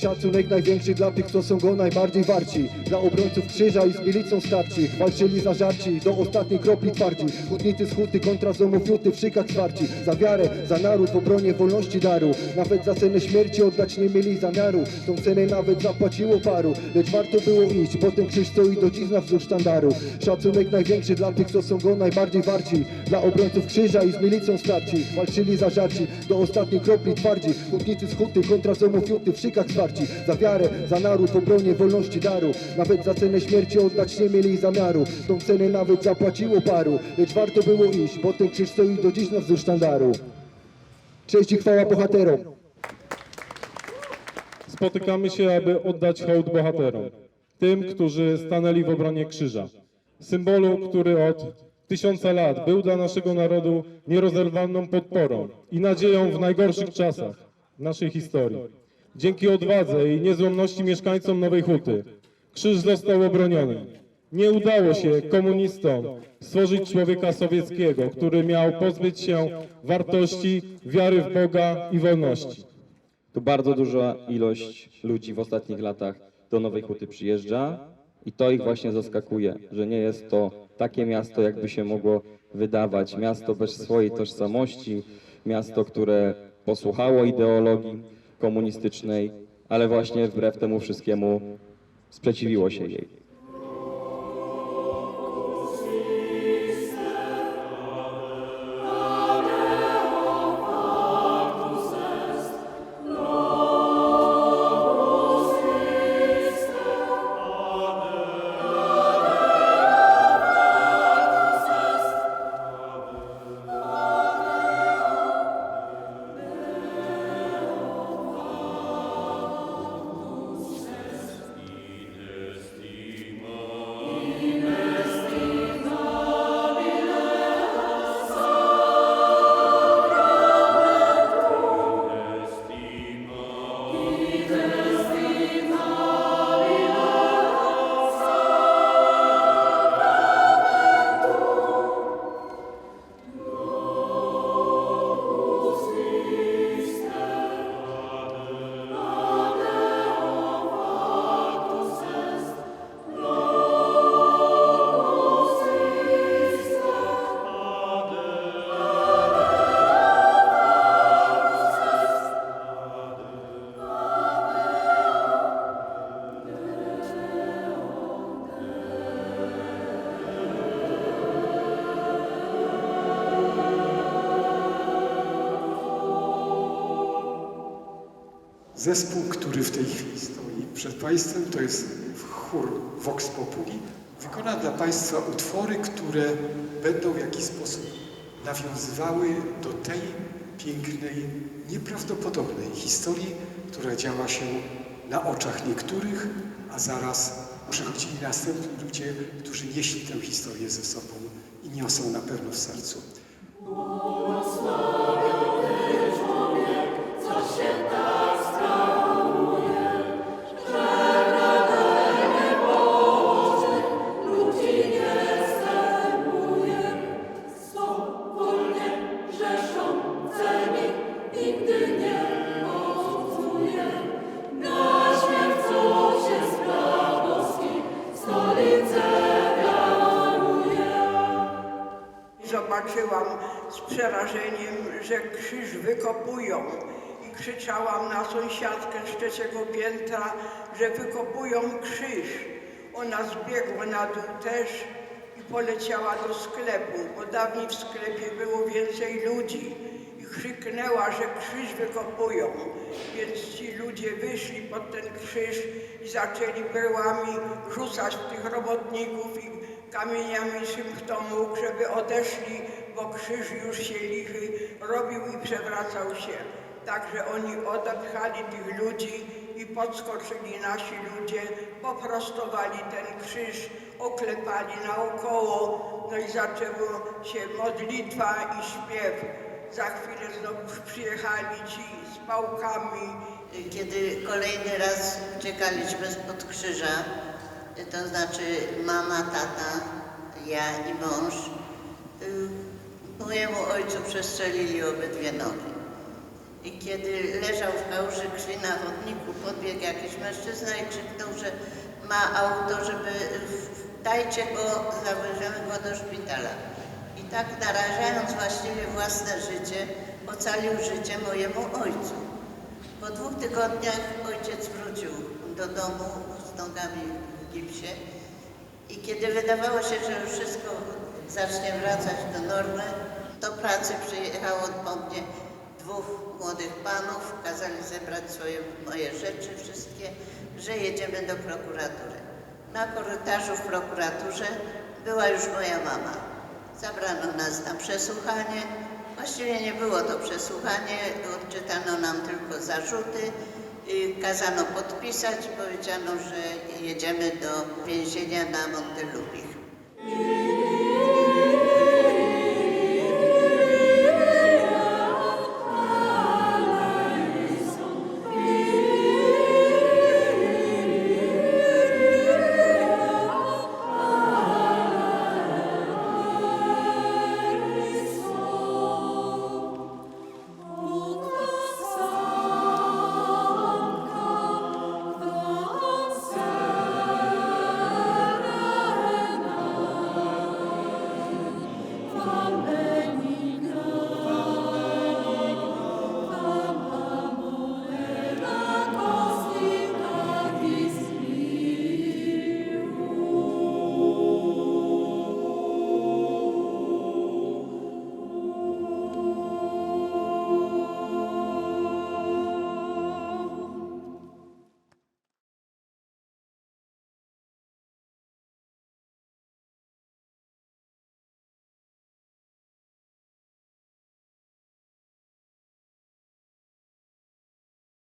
Szacunek największy dla tych, co są go najbardziej warci. Dla obrońców krzyża i z milicją starczych Walczyli za żarci, do ostatniej kropli twardzi. Hutnicy z huty kontra zomów juty w szykach zwarci Za wiarę, za naród w obronie wolności daru. Nawet za cenę śmierci oddać nie mieli zamiaru. Tą cenę nawet zapłaciło paru. Lecz warto było iść, bo ten krzyż stoi do dziś na wzór sztandaru. Szacunek największy dla tych, co są go najbardziej warci. Dla obrońców krzyża i z milicją starci Walczyli za żarci, do ostatniej kropli twardzi. Hutnicy z huty kontra zomów juty w szykach Za wiarę, za naród w obronie wolności daru. Nawet za cenę śmierci oddać nie mieli zamiaru. Tą cenę nawet zapłaciło paru. Lecz warto było iść, bo ten krzyż stoi do dziś na wzór sztandaru. Cześć i chwała bohaterom. Spotykamy się, aby oddać hołd bohaterom, tym, którzy stanęli w obronie krzyża, symbolu, który od tysiąca lat był dla naszego narodu nierozerwalną podporą i nadzieją w najgorszych czasach naszej historii. Dzięki odwadze i niezłomności mieszkańcom Nowej Huty krzyż został obroniony. Nie udało się komunistom stworzyć człowieka sowieckiego, który miał pozbyć się wartości, wiary w Boga i wolności. Tu bardzo duża ilość ludzi w ostatnich latach do Nowej Huty przyjeżdża i to ich właśnie zaskakuje, że nie jest to takie miasto, jakby się mogło wydawać. Miasto bez swojej tożsamości, miasto, które posłuchało ideologii komunistycznej, ale właśnie wbrew temu wszystkiemu sprzeciwiło się jej. Zespół, który w tej chwili stoi przed Państwem, to jest chór Vox Populi. Wykona dla Państwa utwory, które będą w jakiś sposób nawiązywały do tej pięknej, nieprawdopodobnej historii, która działa się na oczach niektórych, a zaraz przychodzili następni ludzie, którzy nieśli tę historię ze sobą i niosą na pewno w sercu. Zobaczyłam z przerażeniem, że krzyż wykopują i krzyczałam na sąsiadkę z trzeciego piętra, że wykopują krzyż. Ona zbiegła na dół też i poleciała do sklepu, bo dawniej w sklepie było więcej ludzi i krzyknęła, że krzyż wykopują. Więc ci ludzie wyszli pod ten krzyż i zaczęli berłami rzucać tych robotników i kamieniami czym kto mógł, żeby odeszli, bo krzyż już się lichy robił i przewracał się. Także oni odepchali tych ludzi i podskoczyli nasi ludzie, poprostowali ten krzyż, oklepali naokoło, no i zaczęło się modlitwa i śpiew. Za chwilę znowu przyjechali ci z pałkami, Kiedy kolejny raz uciekaliśmy spod krzyża, to znaczy mama, tata, ja i mąż, y, mojemu ojcu przestrzelili obydwie nogi. I kiedy leżał w kałuży krwi na chodniku, podbiegł jakiś mężczyzna i krzyknął, że ma auto, żeby dajcie go, zawieziemy go do szpitala. I tak narażając właściwie własne życie, ocalił życie mojemu ojcu. Po dwóch tygodniach ojciec wrócił do domu z nogami gipsie i kiedy wydawało się, że już wszystko zacznie wracać do normy, do pracy przyjechało po mnie dwóch młodych panów, kazali zebrać swoje moje rzeczy wszystkie, że jedziemy do prokuratury. Na korytarzu w prokuraturze była już moja mama. Zabrano nas na przesłuchanie. Właściwie nie było to przesłuchanie, odczytano nam tylko zarzuty, kazano podpisać powiedziano, że jedziemy do więzienia na Montelubich.